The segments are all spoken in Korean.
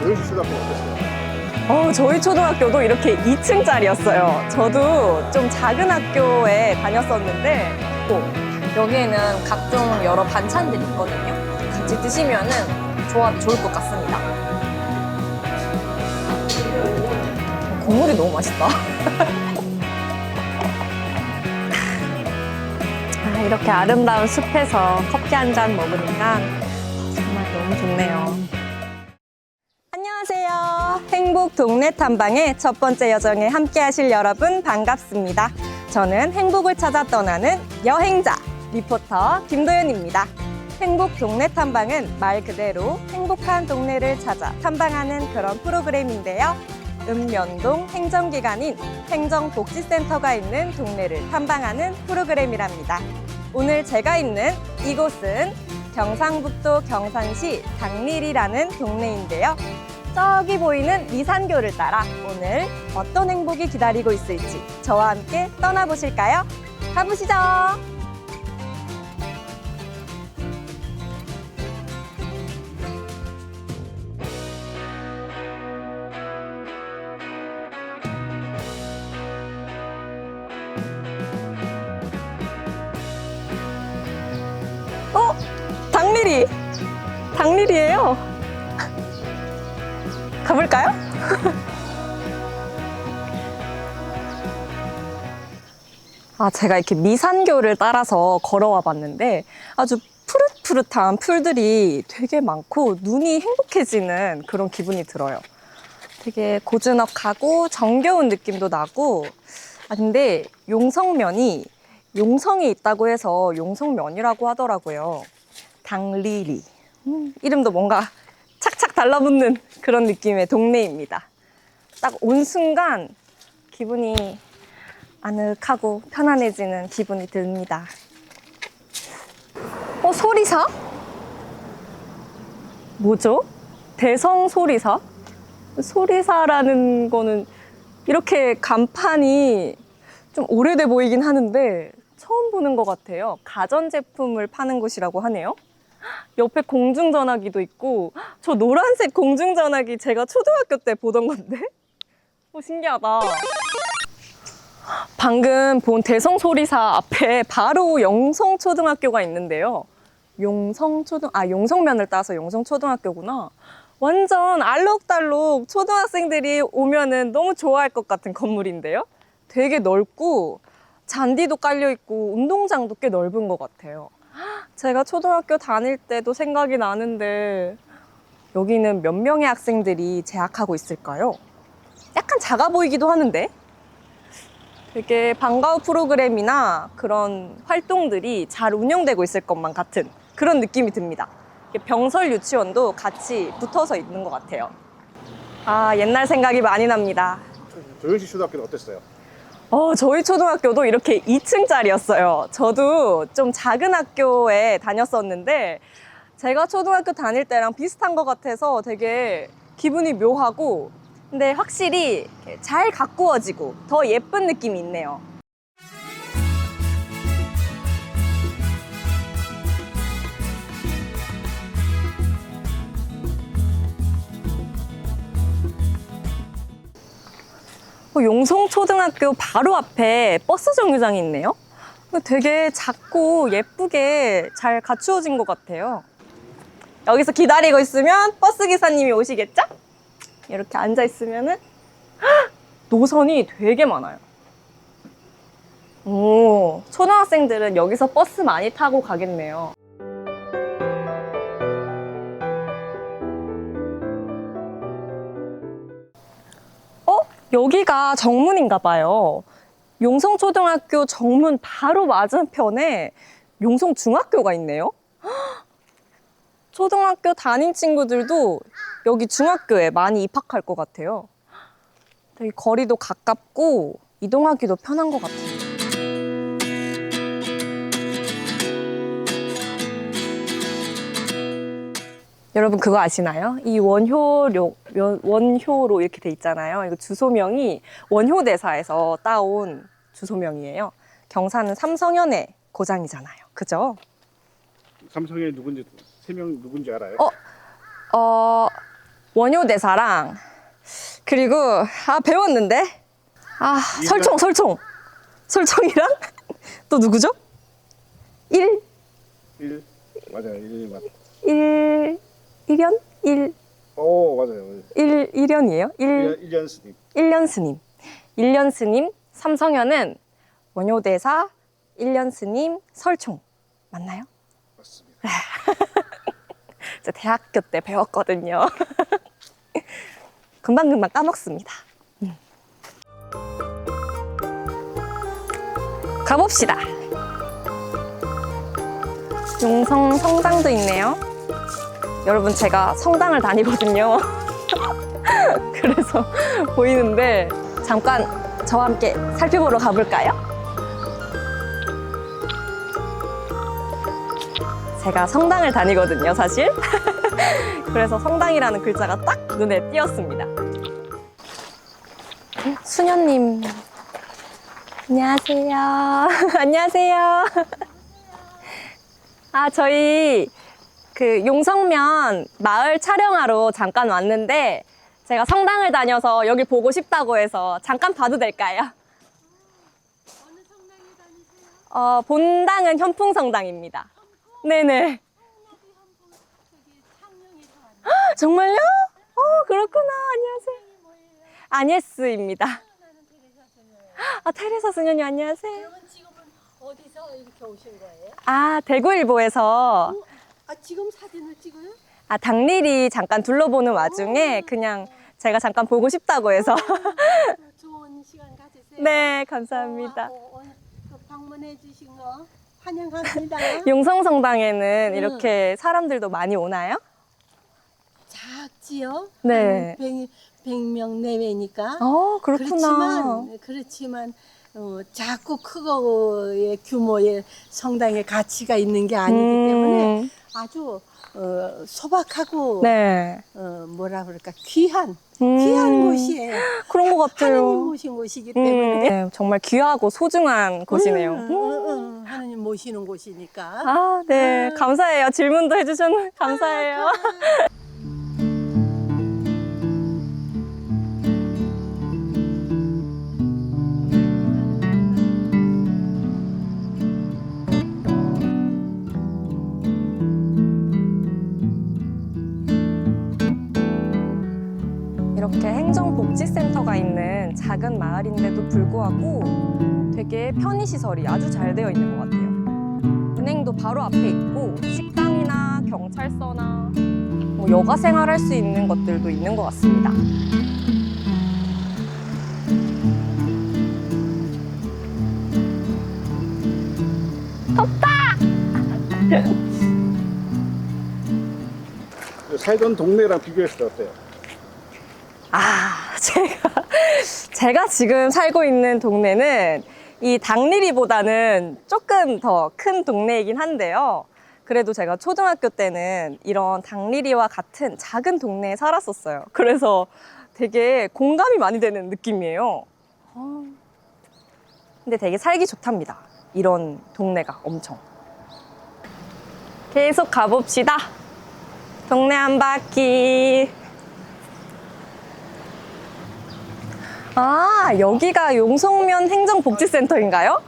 조영식 초등학교 어땠어요? 어, 저희 초등학교도 이렇게 2층짜리였어요. 저도 좀 작은 학교에 다녔었는데 어, 여기에는 각종 여러 반찬들이 있거든요. 같이 드시면은 좋아, 좋을 것 같습니다. 국물이 너무 맛있다. 아, 이렇게 아름다운 숲에서 커피 한 잔 먹으니까 너무 좋네요. 안녕하세요. 행복 동네 탐방의 첫 번째 여정에 함께 하실 여러분 반갑습니다. 저는 행복을 찾아 떠나는 여행자 리포터 김도연입니다. 행복 동네 탐방은 말 그대로 행복한 동네를 찾아 탐방하는 그런 프로그램인데요. 읍면동 행정기관인 행정복지센터가 있는 동네를 탐방하는 프로그램이랍니다. 오늘 제가 있는 이곳은 경상북도 경산시 당리리라는 동네인데요. 저기 보이는 미산교를 따라 오늘 어떤 행복이 기다리고 있을지 저와 함께 떠나보실까요? 가보시죠. 가볼까요? 아, 제가 이렇게 미산교를 따라서 걸어와 봤는데 아주 푸릇푸릇한 풀들이 되게 많고 눈이 행복해지는 그런 기분이 들어요. 되게 고즈넉하고 정겨운 느낌도 나고 아, 근데 용성면이 용성이 있다고 해서 용성면이라고 하더라고요. 당리리. 음, 이름도 뭔가 착착 달라붙는 그런 느낌의 동네입니다. 딱 온 순간 기분이 아늑하고 편안해지는 기분이 듭니다. 어, 소리사? 뭐죠? 대성 소리사? 소리사라는 거는 이렇게 간판이 좀 오래돼 보이긴 하는데 처음 보는 것 같아요. 가전제품을 파는 곳이라고 하네요. 옆에 공중전화기도 있고 저 노란색 공중전화기 제가 초등학교 때 보던 건데? 오, 신기하다. 방금 본 대성소리사 앞에 바로 영성초등학교가 있는데요. 용성초등 아 용성면을 따서 용성초등학교구나. 완전 알록달록 초등학생들이 오면은 너무 좋아할 것 같은 건물인데요. 되게 넓고 잔디도 깔려 있고 운동장도 꽤 넓은 것 같아요 제가 초등학교 다닐 때도 생각이 나는데 여기는 몇 명의 학생들이 재학하고 있을까요? 약간 작아 보이기도 하는데 되게 방과후 프로그램이나 그런 활동들이 잘 운영되고 있을 것만 같은 그런 느낌이 듭니다. 병설 유치원도 같이 붙어서 있는 것 같아요. 아, 옛날 생각이 많이 납니다. 조영식 초등학교는 어땠어요? 어, 저희 초등학교도 이렇게 2층짜리였어요. 저도 좀 작은 학교에 다녔었는데, 제가 초등학교 다닐 때랑 비슷한 것 같아서 되게 기분이 묘하고, 근데 확실히 잘 가꾸어지고 더 예쁜 느낌이 있네요. 용성초등학교 바로 앞에 버스 정류장이 있네요. 근데 되게 작고 예쁘게 잘 갖추어진 것 같아요. 여기서 기다리고 있으면 버스 기사님이 오시겠죠? 이렇게 앉아 있으면은 헉! 노선이 되게 많아요. 오, 초등학생들은 여기서 버스 많이 타고 가겠네요. 여기가 정문인가 봐요. 용성초등학교 정문 바로 맞은편에 용성중학교가 있네요. 헉! 초등학교 담임 친구들도 여기 중학교에 많이 입학할 것 같아요. 되게 거리도 가깝고 이동하기도 편한 것 같아요. 여러분 그거 아시나요? 이 원효로 원효로 이렇게 돼 있잖아요. 이거 주소명이 원효대사에서 따온 주소명이에요. 경산은 삼성현의 고장이잖아요. 그죠? 삼성에 누군지 세 명 누군지 알아요? 어, 어, 원효대사랑, 그리고, 아, 배웠는데? 아, 설총, 설총. 설총이랑? 또 누구죠? 1, 일 맞아요. 일 맞. 1, 1년? 1, 오 맞아요. 1, 1년이에요? 1, 일 일년 스님. 1년 스님. 1년 스님, 삼성현은 원효대사, 1년 스님, 설총. 맞나요? 맞습니다. 제가 대학교 때 배웠거든요. 금방금방 까먹습니다. 음. 가봅시다. 용성 성당도 있네요. 여러분, 제가 성당을 다니거든요. 그래서 보이는데, 잠깐 저와 함께 살펴보러 가볼까요? 제가 성당을 다니거든요, 사실. 그래서 성당이라는 글자가 딱 눈에 띄었습니다. 수녀님. 안녕하세요. 안녕하세요. 아, 저희 그 용성면 마을 촬영하러 잠깐 왔는데 제가 성당을 다녀서 여기 보고 싶다고 해서 잠깐 봐도 될까요? 어, 본당은 현풍성당입니다. 네네. 정말요? 어, 그렇구나. 안녕하세요. 아니에스입니다. 아, 테레사 수녀님 안녕하세요. 어디서 이렇게 오신 거예요? 아, 대구일보에서 어? 아 지금 사진을 찍어요? 아, 당일이 잠깐 둘러보는 와중에 그냥 제가 잠깐 보고 싶다고 해서. 좋은 시간 가지세요. 네, 감사합니다. 어, 어, 오늘 그 방문해 주신 거 환영합니다. 용성성당에는 음. 이렇게 사람들도 많이 오나요? 작지요? 네. 한 100, 100 명 내외니까. 어, 그렇구나. 그렇지만 그렇지만 어, 작고 크고의 규모의 성당의 가치가 있는 게 아니기 때문에 음, 아주 어, 소박하고 네. 어, 뭐라 그럴까 귀한 음, 귀한 곳이에요. 그런 것 같아요. 하느님 모신 곳이기 음, 때문에 네, 정말 귀하고 소중한 곳이네요. 음, 음, 음, 하느님 모시는 곳이니까. 아, 네. 음. 감사해요. 질문도 해주셔서 감사해요. 정복지센터가 있는 작은 마을인데도 불구하고 되게 편의시설이 아주 잘 되어 있는 것 같아요. 은행도 바로 앞에 있고 식당이나 경찰서나 뭐 여가 생활할 수 있는 것들도 있는 것 같습니다. 살던 동네랑 비교했을 때 어때요? 아, 제가, 제가 지금 살고 있는 동네는 이 당리리보다는 조금 더 큰 동네이긴 한데요. 그래도 제가 초등학교 때는 이런 당리리와 같은 작은 동네에 살았었어요. 그래서 되게 공감이 많이 되는 느낌이에요. 아, 근데 되게 살기 좋답니다. 이런 동네가 엄청. 계속 가봅시다. 동네 한 바퀴. 아, 여기가 용성면 행정복지센터인가요?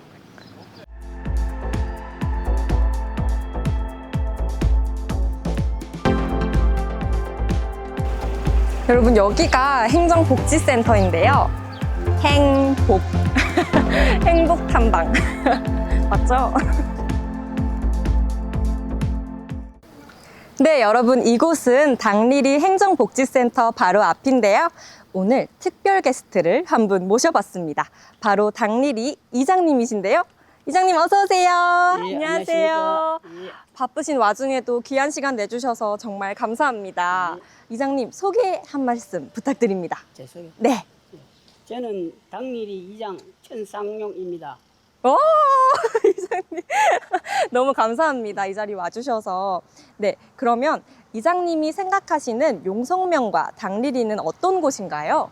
여러분, 여기가 행정복지센터인데요. 행복. 행복 탐방. 맞죠? 네, 여러분, 이곳은 당리리 행정복지센터 바로 앞인데요. 오늘 특별 게스트를 한 분 모셔봤습니다. 바로 당리리 이장님이신데요. 이장님 어서 오세요. 예, 안녕하세요. 예. 바쁘신 와중에도 귀한 시간 내주셔서 정말 감사합니다. 이장님 소개 한 말씀 부탁드립니다. 제 소개. 네. 저는 당리리 이장 천상용입니다. 오, 이장님. 너무 감사합니다. 이 자리 와주셔서. 네. 그러면 이장님이 생각하시는 용성면과 당리리는 어떤 곳인가요?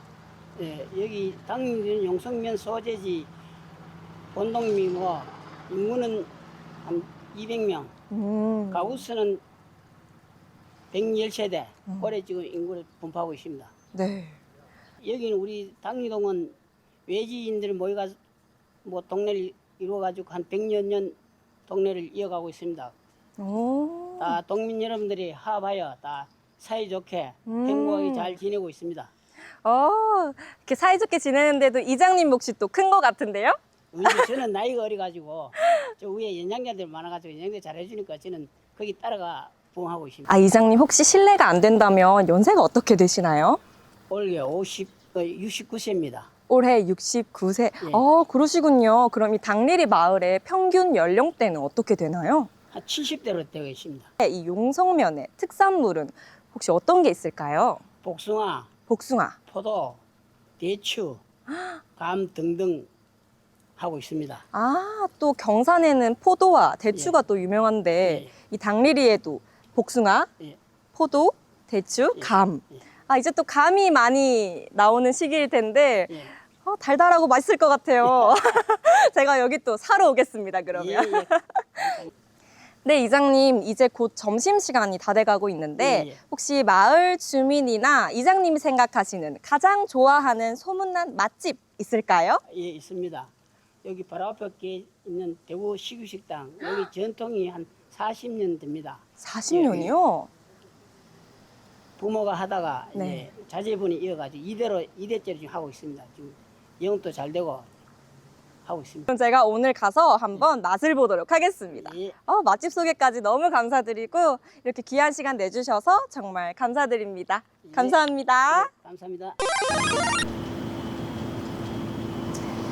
예, 여기 당리리는 용성면 소재지 본동민과 인구는 한 200명, 음. 가우스는 110세대 올해 지금 인구를 분포하고 있습니다. 네. 여기는 우리 당리동은 외지인들 모여가 뭐 동네를 이루어가지고 한 100여 년 동네를 이어가고 있습니다. 오. 다 동민 여러분들이 합하여 다 사이좋게 음. 행복하게 잘 지내고 있습니다. 어, 이렇게 사이좋게 지내는데도 이장님 몫이 또 큰 것 같은데요? 저는 나이가 어려가지고 저 위에 연장자들 많아가지고 연장자 잘해주니까 저는 거기 따라가 부응하고 있습니다. 아, 이장님 혹시 실례가 안 된다면 연세가 어떻게 되시나요? 올해 50, 어, 69세입니다. 올해 69세. 예. 어, 그러시군요. 그럼 이 당리리 마을의 평균 연령대는 어떻게 되나요? 한 70대로 되어 있습니다. 이 용성면의 특산물은 혹시 어떤 게 있을까요? 복숭아, 복숭아. 포도, 대추, 감 등등 하고 있습니다. 아, 또 경산에는 포도와 대추가 또 유명한데 예. 이 당리리에도 복숭아, 예. 포도, 대추, 예. 감. 예. 아, 이제 또 감이 많이 나오는 시기일 텐데 예. 어, 달달하고 맛있을 것 같아요. 제가 여기 또 사러 오겠습니다, 그러면. 예, 예. 네, 이장님, 이제 곧 점심 시간이 다 돼가고 있는데, 예, 예. 혹시 마을 주민이나 이장님이 생각하시는 가장 좋아하는 소문난 맛집 있을까요? 예, 있습니다. 여기 바로 앞에 있는 대구 식유식당 여기 전통이 한 40년 됩니다. 40년이요? 부모가 하다가 네. 이제 자제분이 이어가지고 이대로 이대째로 지금 하고 있습니다. 지금 영업도 잘 되고 하고 있습니다. 그럼 제가 오늘 가서 한번 맛을 보도록 하겠습니다. 예, 어, 맛집 소개까지 너무 감사드리고, 이렇게 귀한 시간 내주셔서 정말 감사드립니다. 예. 감사합니다. 예, 감사합니다.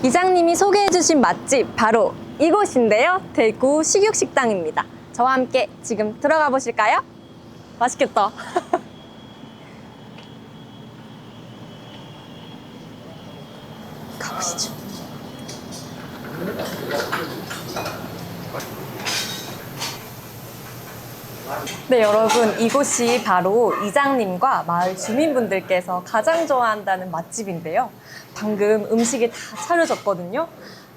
이장님이 소개해주신 맛집 바로 이곳인데요. 대구 식육식당입니다. 저와 함께 지금 들어가 보실까요? 맛있겠다. 가보시죠. 네, 여러분, 이곳이 바로 이장님과 마을 주민분들께서 가장 좋아한다는 맛집인데요. 방금 음식이 다 차려졌거든요.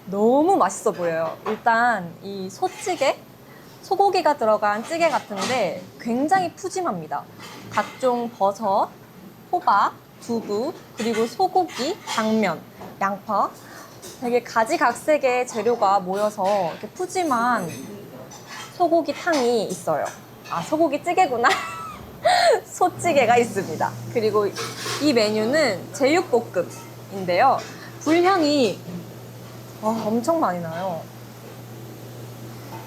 너무 맛있어 보여요. 일단 이 소찌개, 소고기가 들어간 찌개 같은데 굉장히 푸짐합니다. 각종 버섯, 호박, 두부, 그리고 소고기, 당면, 양파. 되게 가지각색의 재료가 모여서 이렇게 푸짐한 소고기 탕이 있어요. 아, 소고기 찌개구나. 소찌개가 있습니다. 그리고 이 메뉴는 제육볶음인데요. 불향이 와, 엄청 많이 나요.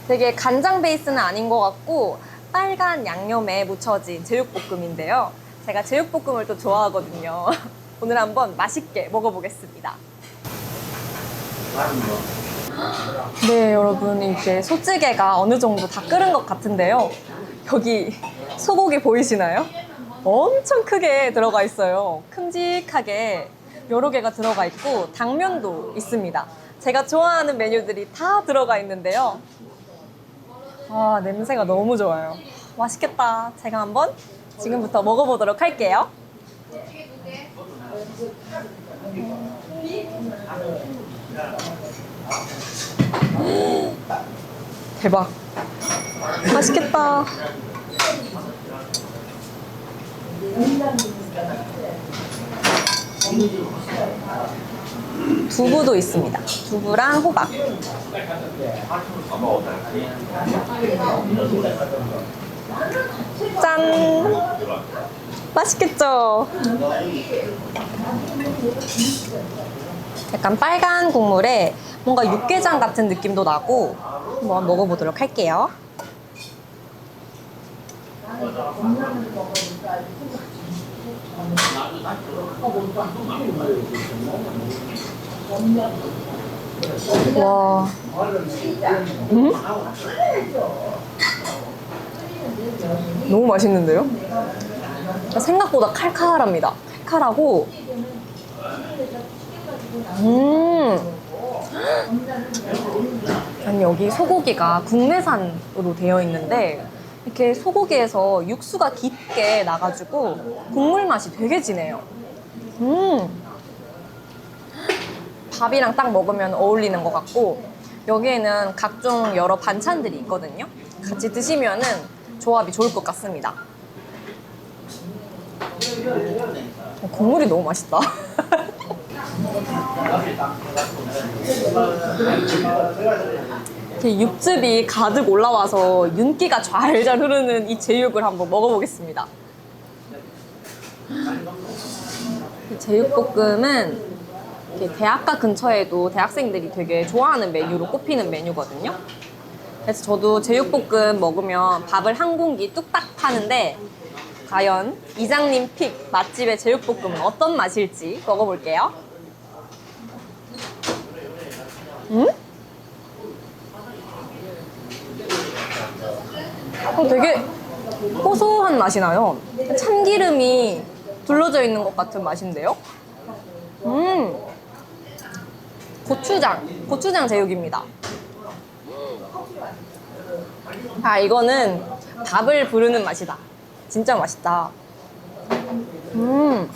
되게 간장 베이스는 아닌 것 같고 빨간 양념에 묻혀진 제육볶음인데요. 제가 제육볶음을 또 좋아하거든요. 오늘 한번 맛있게 먹어보겠습니다. 네, 여러분 이제 소찌개가 어느 정도 다 끓은 것 같은데요. 여기 소고기 보이시나요? 엄청 크게 들어가 있어요. 큼직하게 여러 개가 들어가 있고 당면도 있습니다. 제가 좋아하는 메뉴들이 다 들어가 있는데요. 아, 냄새가 너무 좋아요. 맛있겠다. 제가 한번 지금부터 먹어보도록 할게요. 대박. 맛있겠다. 두부도 있습니다. 두부랑 호박. 짠! 맛있겠죠? 약간 빨간 국물에 뭔가 육개장 같은 느낌도 나고 한번 먹어보도록 할게요. 와. 음? 너무 맛있는데요? 생각보다 칼칼합니다. 칼칼하고. 음. 아니, 여기 소고기가 국내산으로 되어 있는데, 이렇게 소고기에서 육수가 깊게 나가지고 국물 맛이 되게 진해요. 음. 밥이랑 딱 먹으면 어울리는 것 같고, 여기에는 각종 여러 반찬들이 있거든요. 같이 드시면은 조합이 좋을 것 같습니다. 어, 국물이 너무 맛있다. 육즙이 가득 올라와서 윤기가 잘잘 흐르는 이 제육을 한번 먹어보겠습니다. 이 제육볶음은 대학가 근처에도 대학생들이 되게 좋아하는 메뉴로 꼽히는 메뉴거든요. 그래서 저도 제육볶음 먹으면 밥을 한 공기 뚝딱 파는데 과연 이장님 픽 맛집의 제육볶음은 어떤 맛일지 먹어볼게요. 음? 어, 되게 고소한 맛이 나요. 참기름이 둘러져 있는 것 같은 맛인데요. 음, 고추장, 고추장 제육입니다. 아, 이거는 밥을 부르는 맛이다. 진짜 맛있다. 음.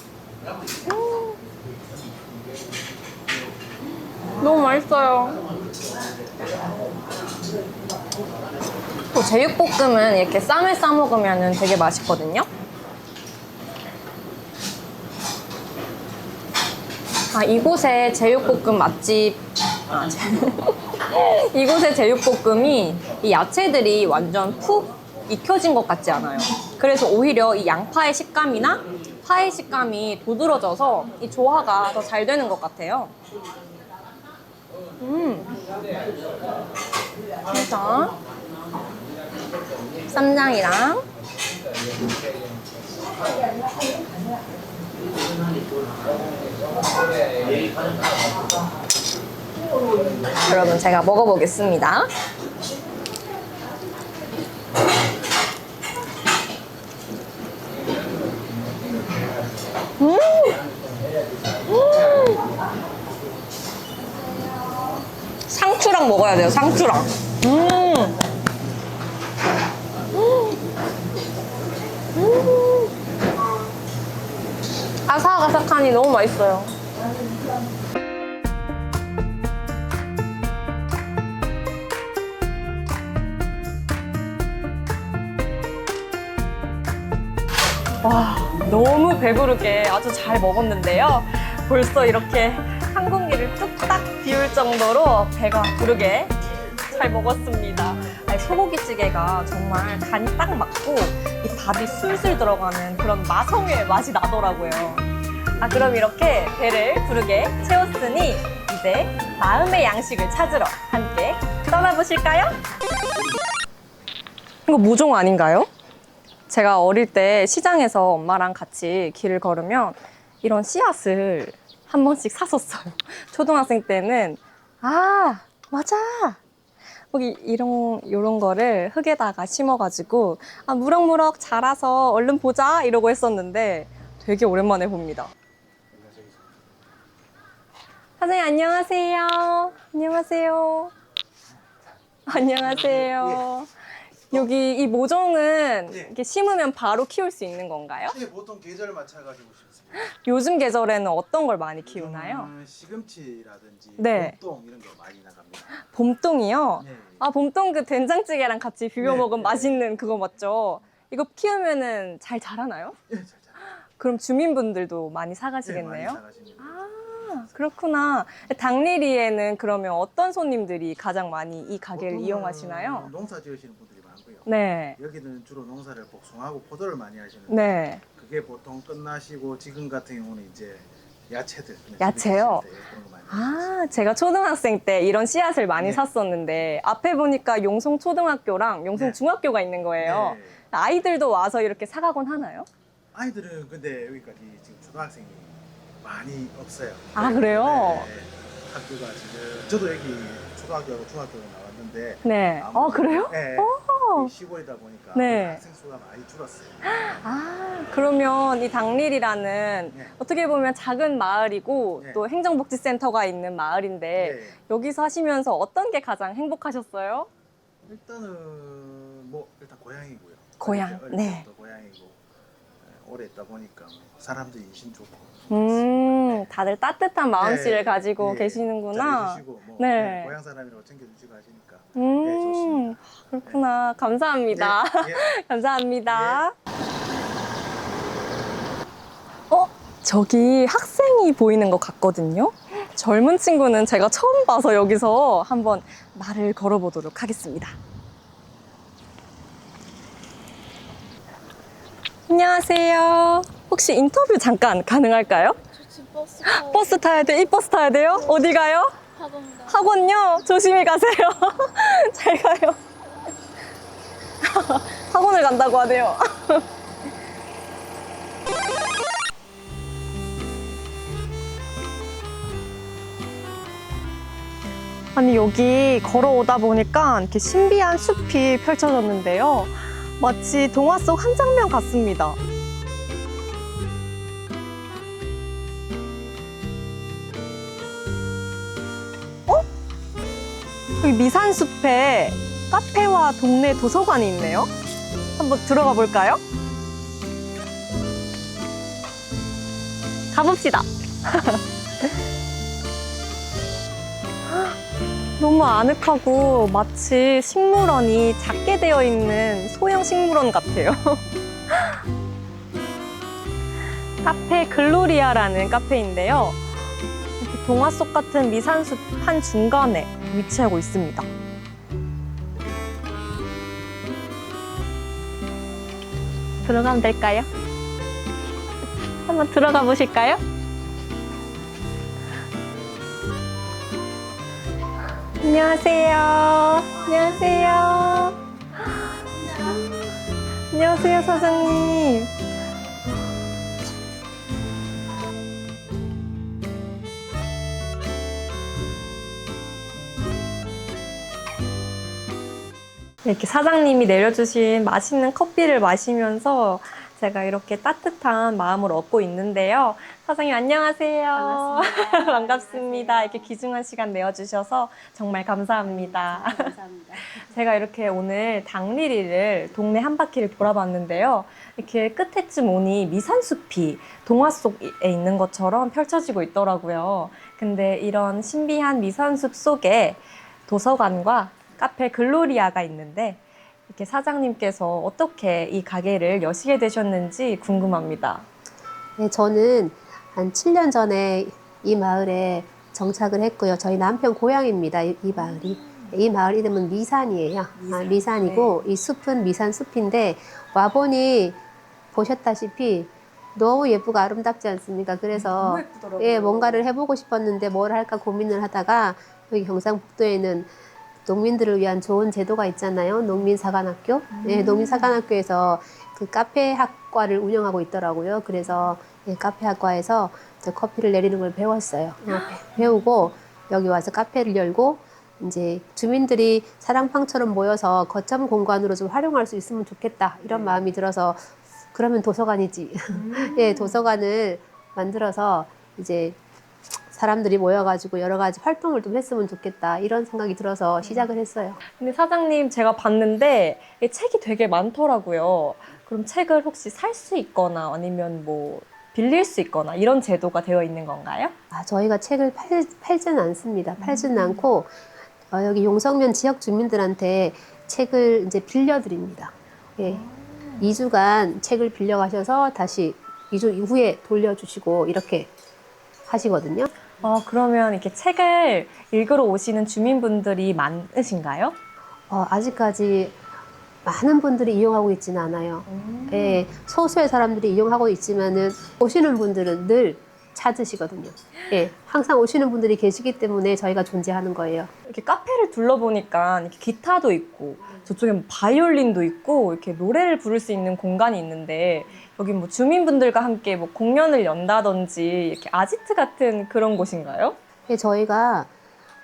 음. 너무 맛있어요. 또 제육볶음은 이렇게 쌈을 싸 먹으면 되게 맛있거든요. 아, 이곳에 제육볶음 맛집. 아, 제... 이곳의 제육볶음이 이 야채들이 완전 푹 익혀진 것 같지 않아요. 그래서 오히려 이 양파의 식감이나 파의 식감이 도드러져서 이 조화가 더 잘 되는 것 같아요. 음. 진짜. 쌈장이랑 여러분 제가 먹어보겠습니다. 음! 음! 상추랑 먹어야 돼요, 상추랑. 음! 음! 아삭아삭하니 너무 맛있어요. 와, 너무 배부르게 아주 잘 먹었는데요. 벌써 이렇게 한 공기를 뚝딱 비울 정도로 배가 부르게 잘 먹었습니다. 아니, 소고기찌개가 정말 간이 딱 맞고 이 밥이 술술 들어가는 그런 마성의 맛이 나더라고요. 아, 그럼 이렇게 배를 부르게 채웠으니 이제 마음의 양식을 찾으러 함께 떠나보실까요? 이거 모종 아닌가요? 제가 어릴 때 시장에서 엄마랑 같이 길을 걸으면 이런 씨앗을 한 번씩 샀었어요. 초등학생 때는 아 맞아 여기 이런 이런 거를 흙에다가 심어가지고 아 무럭무럭 자라서 얼른 보자 이러고 했었는데 되게 오랜만에 봅니다. 사장님 안녕하세요. 안녕하세요. 안녕하세요. 여기 이 모종은 예. 이렇게 심으면 바로 키울 수 있는 건가요? 네, 보통 계절 맞춰 가지고 심습니다. 요즘 계절에는 어떤 걸 많이 키우나요? 음, 시금치라든지 네. 봄동 이런 거 많이 나갑니다. 봄동이요? 네. 아, 봄동 그 된장찌개랑 같이 비벼 네, 먹으면 네. 맛있는 그거 맞죠? 이거 키우면은 잘 자라나요? 예, 잘 잘. 그럼 주민분들도 많이 네, 사가시겠네요? 많이 나가십니다. 아, 그렇구나. 당리리에는 그러면 어떤 손님들이 가장 많이 이 가게를 보통은 이용하시나요? 농사 지으시는 분들이. 네. 여기는 주로 농사를 복숭아하고 포도를 많이 하시는데 네. 그게 보통 끝나시고 지금 같은 경우는 이제 야채들 그냥 야채요? 집에 드실 때 그런 거 많이 하시죠. 아, 제가 초등학생 때 이런 씨앗을 많이 네. 샀었는데 앞에 보니까 용성 초등학교랑 용성 네. 중학교가 있는 거예요. 네. 아이들도 와서 이렇게 사가곤 하나요? 아이들은 근데 여기까지 지금 초등학생이 많이 없어요. 아, 그래요? 네, 학교가 지금 저도 여기 초등학교하고 중학교에 나왔는데 네. 어, 아무래도- 그래요? 네. 오. 시골이다 보니까 네. 학생 수가 많이 줄었어요. 아, 그러면 이 당릴이라는 네. 어떻게 보면 작은 마을이고 네. 또 행정복지센터가 있는 마을인데 네. 여기서 하시면서 어떤 게 가장 행복하셨어요? 일단은 뭐 일단 고향이고요. 고향, 어릴 네. 때부터 고향이고 네, 오래 있다 보니까 뭐 사람들이 인심 좋고 음, 다들 따뜻한 마음씨를 네, 가지고 예, 계시는구나. 잘해주시고 뭐 네. 네, 고향 사람이라고 챙겨주시고 하시니까 음, 네 좋습니다. 그렇구나. 감사합니다. 예, 예. 감사합니다. 저기 학생이 보이는 것 같거든요. 젊은 친구는 제가 처음 봐서 여기서 한번 말을 걸어보도록 하겠습니다. 안녕하세요. 혹시 인터뷰 잠깐 가능할까요? 버스 버스 타야 돼? 이 버스 타야 돼요? 어디 가요? 학원 가. 학원요? 조심히 가세요. 잘 가요. 학원을 간다고 하네요. 아니, 여기 걸어오다 보니까 이렇게 신비한 숲이 펼쳐졌는데요. 마치 동화 속 한 장면 같습니다. 여기 미산숲에 카페와 동네 도서관이 있네요. 한번 들어가 볼까요? 가봅시다. 너무 아늑하고 마치 식물원이 작게 되어 있는 소형 식물원 같아요. 카페 글로리아라는 카페인데요. 이렇게 동화 속 같은 미산숲 한 중간에 위치하고 있습니다. 들어가면 될까요? 한번 들어가 보실까요? 안녕하세요. 안녕하세요. 안녕하세요, 사장님. 이렇게 사장님이 내려주신 맛있는 커피를 마시면서 제가 이렇게 따뜻한 마음을 얻고 있는데요. 사장님 안녕하세요. 반갑습니다. 반갑습니다. 이렇게 귀중한 시간 내어주셔서 정말 감사합니다. 감사합니다. 제가 이렇게 오늘 당리리를 동네 한 바퀴를 돌아봤는데요. 이렇게 끝에쯤 오니 미산숲이 동화 속에 있는 것처럼 펼쳐지고 있더라고요. 근데 이런 신비한 미산숲 속에 도서관과 카페 글로리아가 있는데 이렇게 사장님께서 어떻게 이 가게를 여시게 되셨는지 궁금합니다. 네, 저는 한 7년 전에 이 마을에 정착을 했고요. 저희 남편 고향입니다. 이, 이 마을이. 이 마을 이름은 미산이에요. 아, 미산이고 이 숲은 미산 숲인데 와보니 보셨다시피 너무 예쁘고 아름답지 않습니까? 그래서 예, 뭔가를 해보고 싶었는데 뭘 할까 고민을 하다가 여기 경상북도에는 농민들을 위한 좋은 제도가 있잖아요. 농민사관학교. 예, 농민사관학교에서 그 카페 학과를 운영하고 있더라고요. 그래서 예, 카페 학과에서 이제 커피를 내리는 걸 배웠어요. 어, 배우고 여기 와서 카페를 열고 이제 주민들이 사랑방처럼 모여서 거점 공간으로 좀 활용할 수 있으면 좋겠다 이런 마음이 들어서 그러면 도서관이지. 예, 도서관을 만들어서 이제 사람들이 모여가지고 여러 가지 활동을 좀 했으면 좋겠다 이런 생각이 들어서 시작을 했어요. 근데 사장님 제가 봤는데 이 책이 되게 많더라고요. 그럼 책을 혹시 살 수 있거나 아니면 뭐 빌릴 수 있거나 이런 제도가 되어 있는 건가요? 아, 저희가 책을 팔, 팔지는 않습니다. 팔지는 않고 어, 여기 용성면 지역 주민들한테 책을 이제 빌려드립니다. 예. 2주간 책을 빌려가셔서 다시 2주 이후에 돌려주시고 이렇게 하시거든요. 아, 그러면 이렇게 책을 읽으러 오시는 주민분들이 많으신가요? 어, 아직까지 많은 분들이 이용하고 있지는 않아요. 예, 소수의 사람들이 이용하고 있지만은 오시는 분들은 늘 찾으시거든요. 예, 항상 오시는 분들이 계시기 때문에 저희가 존재하는 거예요. 이렇게 카페를 둘러보니까 이렇게 기타도 있고 저쪽에 뭐 바이올린도 있고 이렇게 노래를 부를 수 있는 공간이 있는데 여기 뭐 주민분들과 함께 뭐 공연을 연다든지 이렇게 아지트 같은 그런 곳인가요? 예, 저희가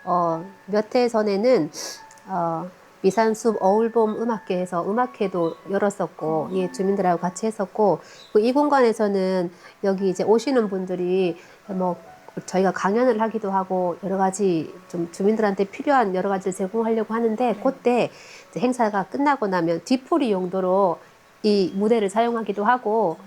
어, 몇 해 전에는 어, 미산숲 어울봄 음악회에서 음악회도 열었었고, 예, 주민들하고 같이 했었고, 그이 공간에서는 여기 이제 오시는 분들이 뭐 저희가 강연을 하기도 하고 여러 가지 좀 주민들한테 필요한 여러 가지를 제공하려고 하는데 그때 행사가 끝나고 나면 뒤풀이 용도로 이 무대를 사용하기도 하고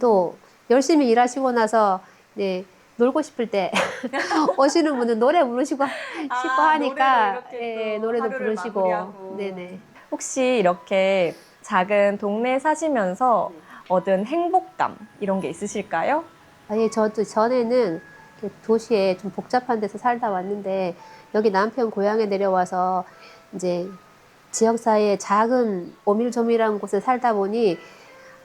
또 열심히 일하시고 나서 네, 놀고 싶을 때 오시는 분은 노래 부르시고 싶고 하니까 예, 노래도 부르시고 네네. 혹시 이렇게 작은 동네에 사시면서 얻은 행복감 이런 게 있으실까요? 아예 저도 전에는 이렇게 도시에 좀 복잡한 데서 살다 왔는데 여기 남편 고향에 내려와서 이제 지역 사이에 작은 오밀조밀한 곳에 살다 보니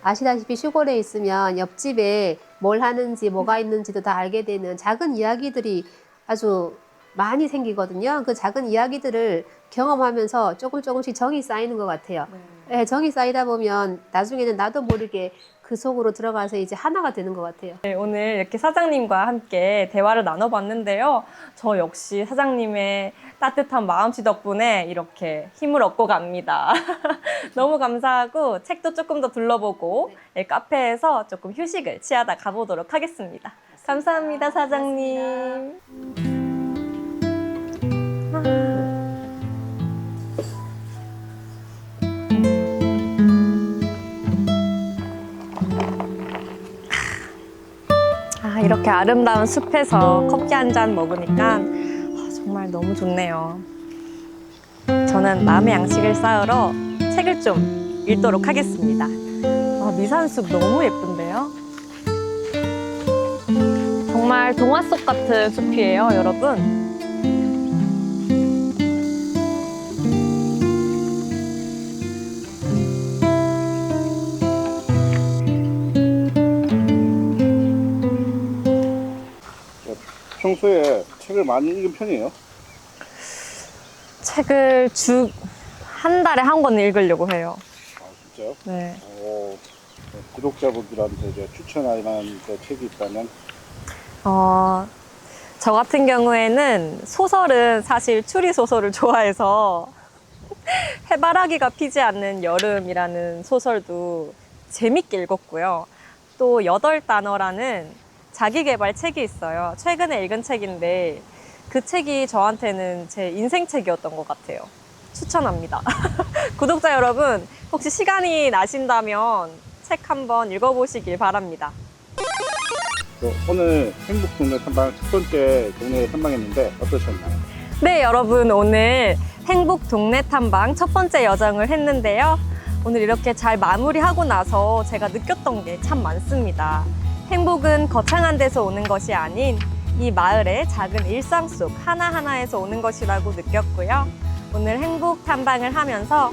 아시다시피 시골에 있으면 옆집에 뭘 하는지 뭐가 있는지도 다 알게 되는 작은 이야기들이 아주 많이 생기거든요. 그 작은 이야기들을 경험하면서 조금 조금씩 정이 쌓이는 것 같아요. 네, 정이 쌓이다 보면 나중에는 나도 모르게 그 속으로 들어가서 이제 하나가 되는 것 같아요. 네, 오늘 이렇게 사장님과 함께 대화를 나눠봤는데요. 저 역시 사장님의 따뜻한 마음씨 덕분에 이렇게 힘을 얻고 갑니다. 너무 감사하고 책도 조금 더 둘러보고 예, 카페에서 조금 휴식을 취하다 가보도록 하겠습니다. 감사합니다, 사장님. 아, 이렇게 아름다운 숲에서 커피 한 잔 먹으니까 아, 정말 너무 좋네요. 저는 마음의 양식을 쌓으러 책을 좀 읽도록 하겠습니다. 아, 미산숲 너무 예쁜데요? 정말 동화 속 같은 숲이에요, 여러분. 평소에 책을 많이 읽은 편이에요? 책을 주 한 달에 한 권 읽으려고 해요. 아, 진짜요? 네. 오, 구독자분들한테 이제 추천할 만한 그 책이 있다면 어, 저 같은 경우에는 소설은 사실 추리 소설을 좋아해서 해바라기가 피지 않는 여름이라는 소설도 재밌게 읽었고요. 또 여덟 단어라는 자기 개발 책이 있어요. 최근에 읽은 책인데 그 책이 저한테는 제 인생 책이었던 것 같아요. 추천합니다. 구독자 여러분, 혹시 시간이 나신다면 책 한번 읽어보시길 바랍니다. 또 오늘 행복 동네 탐방 첫 번째 동네 탐방했는데 어떠셨나요? 네, 여러분 오늘 행복 동네 탐방 첫 번째 여정을 했는데요. 오늘 이렇게 잘 마무리하고 나서 제가 느꼈던 게 참 많습니다. 행복은 거창한 데서 오는 것이 아닌 이 마을의 작은 일상 속 하나하나에서 오는 것이라고 느꼈고요. 오늘 행복 탐방을 하면서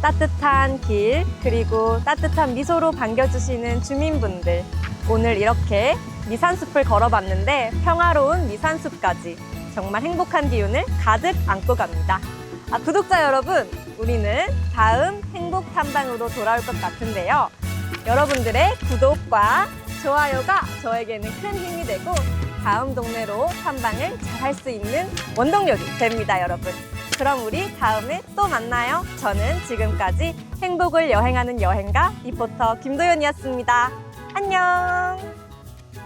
따뜻한 길, 그리고 따뜻한 미소로 반겨주시는 주민분들. 오늘 이렇게 미산숲을 걸어봤는데 평화로운 미산숲까지 정말 행복한 기운을 가득 안고 갑니다. 아, 구독자 여러분, 우리는 다음 행복 탐방으로 돌아올 것 같은데요. 여러분들의 구독과 좋아요가 저에게는 큰 힘이 되고 다음 동네로 탐방을 잘 할 수 있는 원동력이 됩니다, 여러분. 그럼 우리 다음에 또 만나요. 저는 지금까지 행복을 여행하는 여행가 리포터 김도연이었습니다. 안녕!